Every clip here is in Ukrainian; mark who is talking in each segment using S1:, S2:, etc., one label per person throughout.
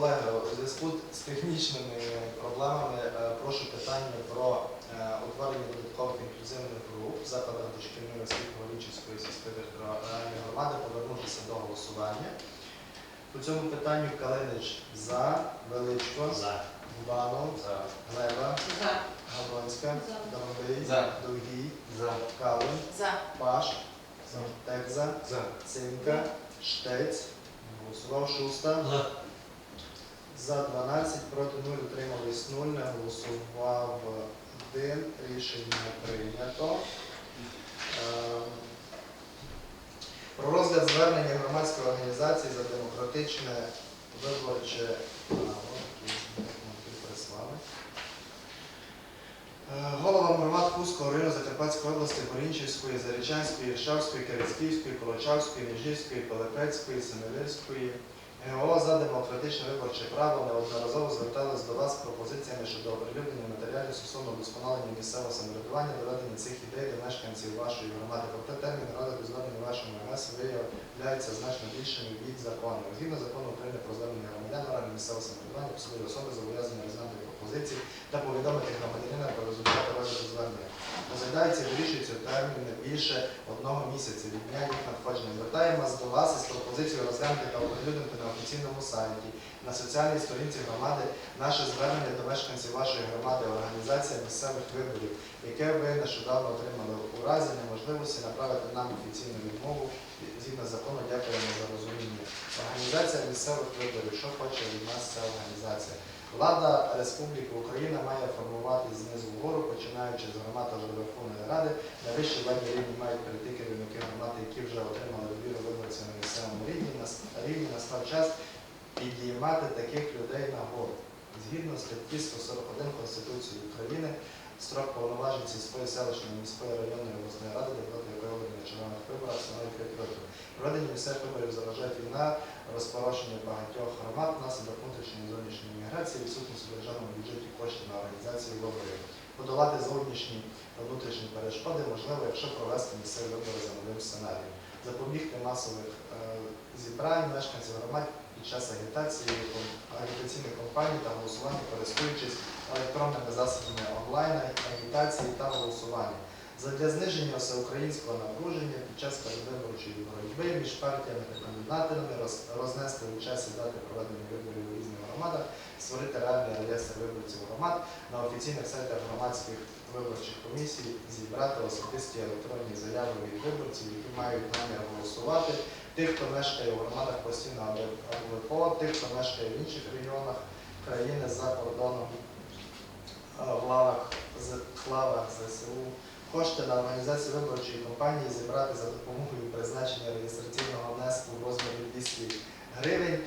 S1: Колеги, у зв'язку з технічними проблемами е, прошу питання про е, утворення додаткових інклюзивних груп в закладах дошкільної освіти Горічівської сільської територіальної громади повернутися до голосування. По цьому питанню Калинич за, Величко,
S2: За.
S1: Губанов,
S2: За.
S1: Глеба,
S3: За.
S1: Габронська,
S3: За.
S1: Домовий,
S2: За.
S1: Довгій,
S2: За.
S1: Калин,
S3: За.
S1: Паш, Текза,
S2: За.
S1: Цинка, Штець, голосував Шуста.
S2: За.
S1: За 12, проти 0, утримались 0, не голосував 1, рішення прийнято. Е, Про розгляд звернення громадської організації за демократичне виборче право. Е, Головам громад Кузького району Закарпатської області, Горінчівської, Зарічанської, Іршавської, Керецьківської, Колочавської, Міжгірської, Пилипецької, Семилівської, ГО за демократичне виборче право неодноразово звертались до вас з пропозиціями щодо оприлюднення матеріалів стосовно вдосконалення місцевого самоврядування, доведення цих ідей до мешканців вашої громади. Проте термін розгляду звернення вашому МС виявляється значно більшими від закону. Згідно закону України про звернення громадян, органи місцевого самоврядування, посадові особи зобов'язані розглянути пропозиції та повідомити громадянина про результати розгляду. Розглядається вирішується в термін не більше одного місяця від дня їх надходження. Звертаємось до вас із пропозицією розглянути та оприлюднити на офіційному сайті, на соціальній сторінці громади наше звернення до мешканців вашої громади, організація місцевих виборів, яке ви нещодавно отримали у разі неможливості направити нам офіційну відмову згідно закону. Дякуємо за розуміння. Організація місцевих виборів. Що хоче від нас ця організація? Влада Республіки Україна має формувати знизу вгору, починаючи з громад та Верховної Ради. На вищій владі рівні мають прийти керівники громад, які вже отримали довіру виборців на місцевому рівні. на рівні настав час підіймати таких людей нагору. Згідно статті 141 Конституції України, строк повноважень сільської селищної міської районної обласної ради, депутати якої на червоних виборах, становить 5 років. Проведення місцевих виборів заважає війна, розпорошення багатьох громад внаслідок внутрішньої і зовнішньої міграції, відсутності в державному бюджеті коштів на організацію виборів. Подолати зовнішні та внутрішні перешкоди можливо, якщо провести місцеві вибори за новим сценарієм. Запобігти масових е, зібрань мешканців громад під час агітації, агітаційних кампаній та голосування, користуючись електронними засобами онлайн, агітації та голосування. Задля зниження всеукраїнського напруження під час передвиборчої боротьби між партіями та кандидатами роз- рознести у часі дати проведення виборів у різних громадах, створити реальний реєстр виборців громад на офіційних сайтах громадських виборчих комісій, зібрати особисті електронні заяви від виборців, які мають намір голосувати, тих, хто мешкає у громадах постійно або тих, хто мешкає в інших регіонах країни за кордоном в лавах з лавах ЗСУ. Кошти на організацію виборчої кампанії зібрати за допомогою призначення реєстраційного внеску в розмірі 200 гривень,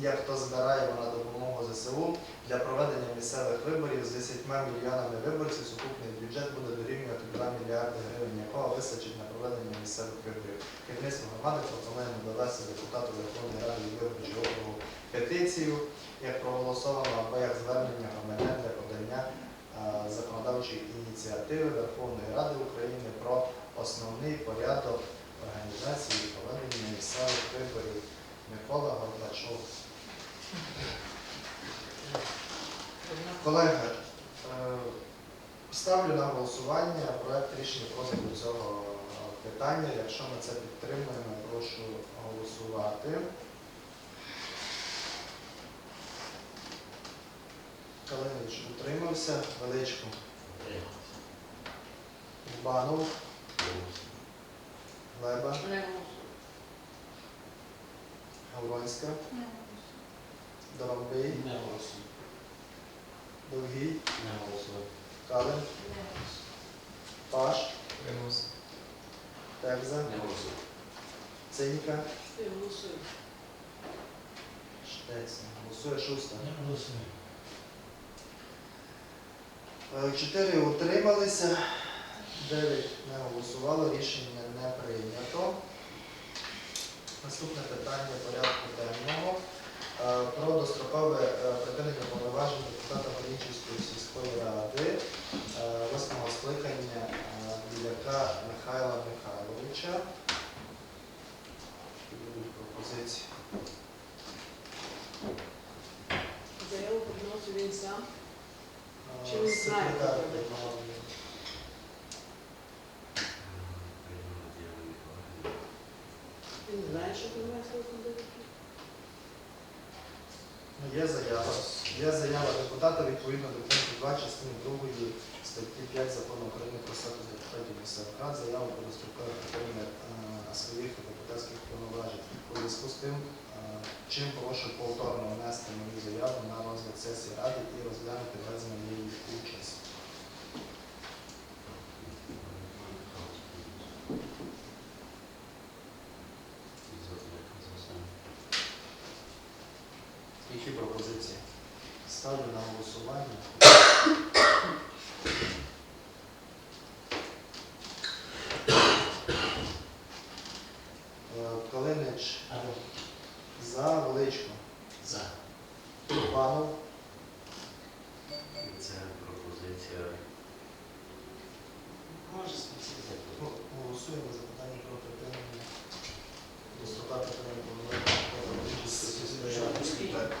S1: як то збираємо на допомогу ЗСУ для проведення місцевих виборів з 10 мільйонами виборців сукупний бюджет буде дорівнювати 2 мільярди гривень, якого вистачить на проведення місцевих виборів. Керівництво громади пропонуємо довести депутату Верховної Ради виборчого округу петицію, як проголосовано або як звернення громадян для подання е, законодавчої ініціативи Верховної Ради України про основний порядок організації проведення місцевих виборів. Микола Горбачов. Колеги, е, ставлю на голосування проект рішення розгляду цього питання. Якщо ми це підтримуємо, прошу голосувати. Калинич утримався. Величко. Банов.
S3: Леба.
S1: Гавронська.
S2: Доробий. Довгій.
S1: Калин. Паш. Тевза. Цинька. Штець. Голосує шуста.
S2: Не голосує.
S1: Е, чотири утрималися, 9 не голосували, рішення не прийнято. Наступне питання порядку денного е, про дострокове е, припинення повноважень депутата Горінчівської сільської ради 8 скликання Біляка Михайла Михайловича. Будуть пропозиції.
S3: Заяву підносив він сам. Чи ви знаєте,
S1: секретар
S3: де. Він знає, що принесли кандидатуру?
S1: Ну, Є заява. Є заява депутата відповідно до пункту 2 частини 2 статті 5 закону України про статус депутатів місцевих рад. Заява про дострокове припинення е, своїх депутатських повноважень. У зв'язку з тим, е, чим прошу повторно внести мою заяву на розгляд сесії ради і розглянути без моєї участі. Які пропозиції? Ставлю на голосування. Е, Калинич за величко.
S2: За.
S1: Панов
S2: Це пропозиція.
S3: Може.
S1: Ну, Голосуємо за питання про припинення дострокове припинення повноважень сільської ради.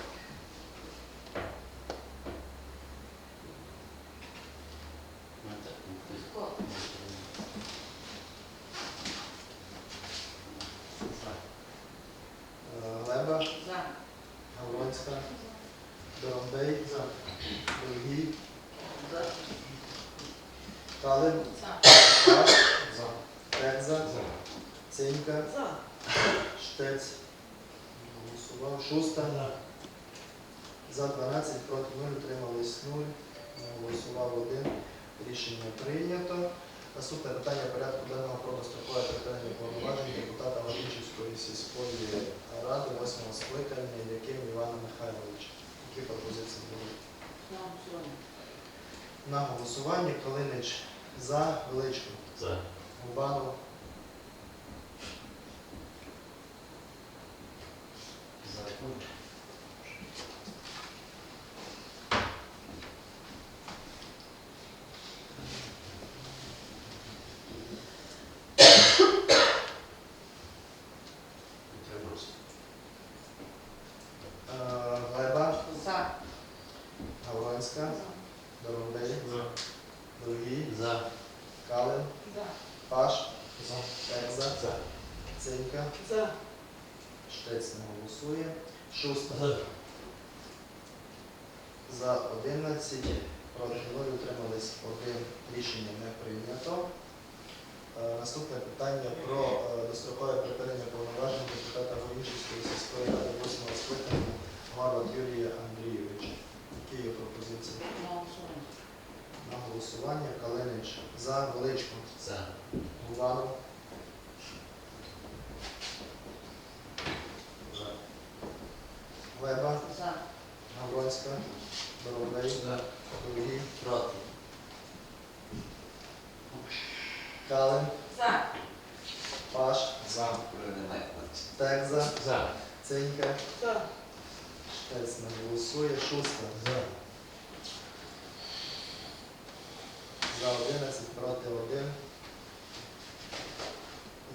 S2: Ну, так, ну, хтось.
S3: Легко.
S2: За.
S1: Е, Глеба,
S3: За.
S1: Гавронська, Дорондей, Долгій,
S3: За.
S1: Калин,
S3: За.
S1: Паш, Тенза, Цинька,
S3: За.
S1: Штець. Голосував. Шуста. За 12, проти 0, утримались 0. Голосував 1. Рішення прийнято. Наступне питання порядку денного про дострокове припинення повноважень депутата Горічівської сільської ради 8 скликання Яким Івана Михайловича. Які пропозиції були?
S3: На голосування.
S1: На голосування Калинич за величку.
S2: За.
S1: Губанов
S2: За. Утримався.
S1: е, Глеба,
S3: За.
S1: Гавронська, Дорондей, Долгій,
S2: За.
S1: Калин,
S3: За.
S1: Паш, Текза,
S2: За.
S1: Цинька,
S3: За.
S1: Штець не голосує. Шуста.
S2: За.
S1: За 11, проти 0, утримались 1. Рішення не прийнято. Е, Наступне питання про е, дострокове припинення повноважень депутата Горішівської сільської ради 8 скликання Город Юрія Андрійовича. Які є пропозиції?
S3: На голосування.
S1: На голосування Калинич за величку.
S2: За.
S1: Гуванов.
S2: За.
S1: Глеба,
S3: За.
S1: Гавронська, Боровлей,
S2: За. Проти.
S1: Калин,
S3: За.
S1: Паш,
S2: За.
S1: Текза,
S2: За.
S1: Цинька,
S3: За.
S1: Штець не голосує, Шуста.
S2: За.
S1: За 11, проти 1.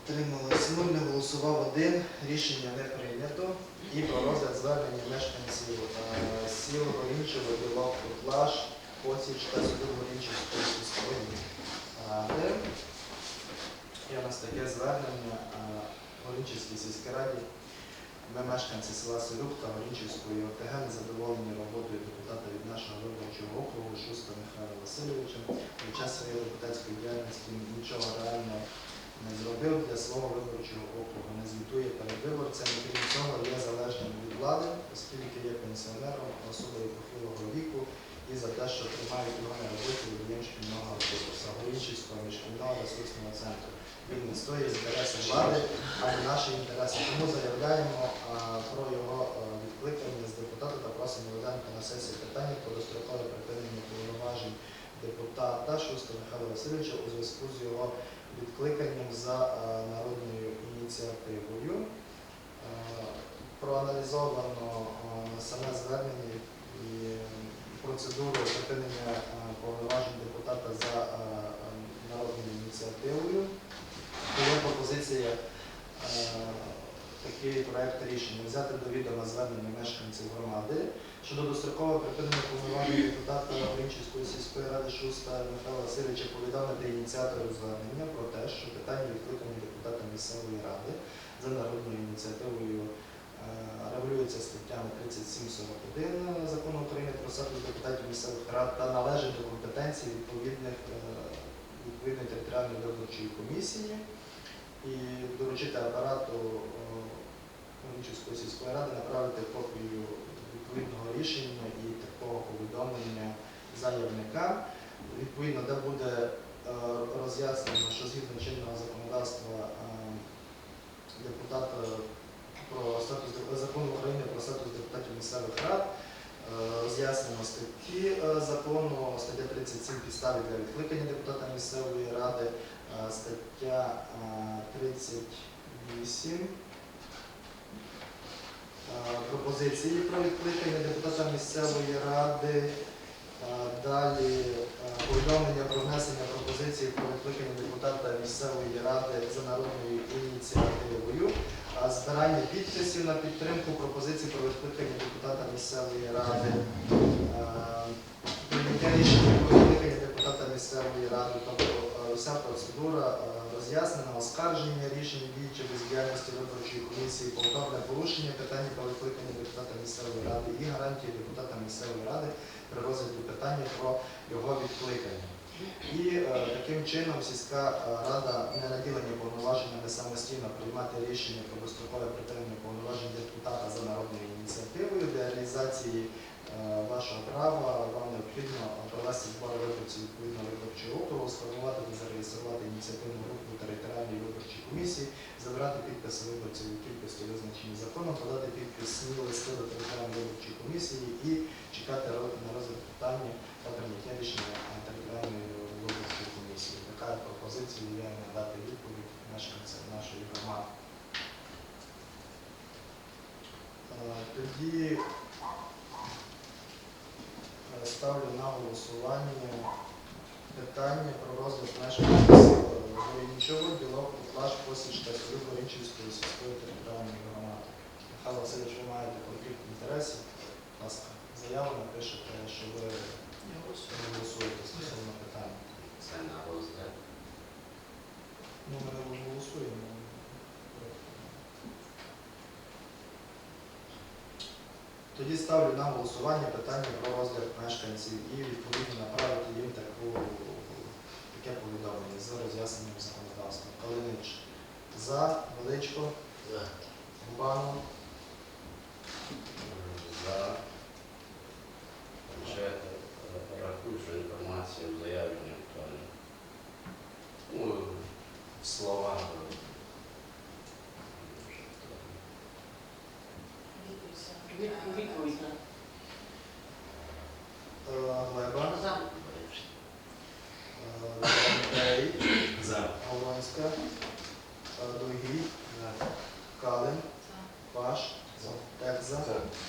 S1: Утрималось 0, не голосував 1. Рішення не прийнято. І про розгляд звернення мешканців е, сіл Горінчево, Білок, Котлаш, Посіч та Судил Горінчівської сільської ради. У нас таке звернення е, Горінчівській сільській раді. Ми, мешканці села Селюк та Горінчівської ОТГ, незадоволені роботою депутата від нашого виборчого округу Шуста Михайла Васильовича. Під час своєї депутатської діяльності нічого реально не зробив для свого виборчого округу, не звітує перед виборцями. Крім цього, є залежним від влади, оскільки є пенсіонером, особою похилого віку, і за те, що тримають його на роботі водієм шкільного автобуса, Горінчівського міжшкільного ресурсного центру. Він не з інтересів влади, а не наші інтереси. Тому заявляємо а, про його а, відкликання з депутата та просимо розглянути на сесії питання про дострокове припинення повноважень депутата Шуста Михайла Васильовича у зв'язку з його відкликанням за народною ініціативою. Проаналізовано саме звернення і процедуру припинення повноважень депутата за народною ініціативою. Була пропозиція е, такий проект рішення. Взяти до відома звернення мешканців громади, щодо дострокового припинення повноважень депутата Вінчівської сільської ради Шуста Михайла Васильовича повідомити ініціатору звернення про те, що питання відкликання депутата місцевої ради за народною ініціативою е, регулюється статтями 37-41 закону України про статус депутатів місцевих рад та належить до компетенції відповідних е, відповідної територіальної виборчої комісії і доручити апарату Вінчівської сільської ради направити копію відповідного рішення і такого повідомлення заявника. Відповідно, де буде е, роз'яснено, що згідно чинного законодавства е, депутата про статус закону України про статус депутатів місцевих рад. Роз'яснено статті е, закону, стаття 37 підстави для відкликання депутата місцевої ради, е, стаття е, 38 е, пропозиції про відкликання депутата місцевої ради. Далі повідомлення про внесення пропозиції про відкликання депутата місцевої ради за народною ініціативою, збирання підписів на підтримку пропозиції про відкликання депутата місцевої ради, е, прийняття рішення відкликання депутата місцевої ради, тобто е, вся процедура е, роз'яснена, оскарження рішень дій чи бездіяльності виборчої комісії, повторне порушення питання про відкликання депутата місцевої ради і гарантії депутата місцевої ради при розгляді питання про його відкликання. І е, таким чином сільська рада не наділені повноваженнями самостійно приймати рішення про дострокове припинення збори виборців відповідного виборчого округу, сформувати та зареєструвати ініціативну групу територіальної виборчої комісії, забрати підписи виборців у кількості визначені законом, подати підписні листи до територіальної виборчої комісії і чекати на розгляд питання та прийняття рішення територіальної виборчої комісії. Така пропозиція є надати відповідь нашої громади. Е, Тоді ставлю на голосування питання про розгляд мешканців Воєнчого, Білок, Уклаш, Косіч та Горінчівської сільської територіальної громади. Михайло Васильович, ви маєте конфлікт інтересів. Будь ласка, заяву напишете, що ви
S2: не
S1: голосуєте стосовно питання.
S2: Це на розгляд.
S1: Ну, ми не голосуємо. Тоді ставлю на голосування питання про розгляд мешканців і відповідно направити їм таку, таке повідомлення з роз'ясненням законодавства. Калинич за, Величко,
S2: За.
S1: Губанов,
S2: За. Вже рахую, що інформація в заяві не актуальна. Ну, слова.
S3: Від- Відповідь на.
S1: е, Глеба,
S3: За.
S1: е, Бей,
S2: За.
S1: Галонська, е, Дугій, Калин, Паш, Текза,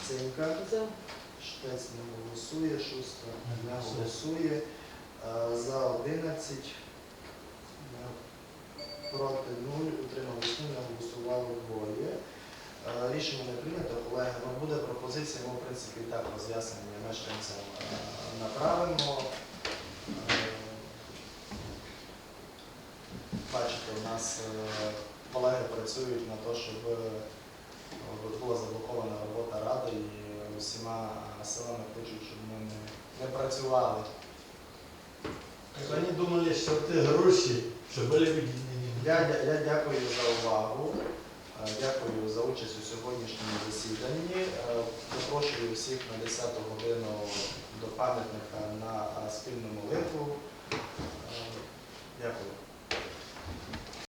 S1: Цинька.
S3: За.
S1: Штець не голосує, Шуста не голосує. Е, За 11, е, проти 0, утрималось 0, не голосувало двоє. Е, Рішення не прийнято, колеги. Буде пропозиція, ми, в принципі, і так роз'яснення мешканцям направимо. Бачите, у нас колеги працюють на те, щоб е, була заблокована робота ради і усіма силами хочуть, щоб ми не, не працювали.
S4: Они думали, что ты гроши, что были выделены.
S1: Я, дя- я дякую за увагу, е, дякую за участь у сьогоднішньому засіданні. Е, Запрошую всіх на 10 годину до пам'ятника на е, спільну молитву. Е, Дякую.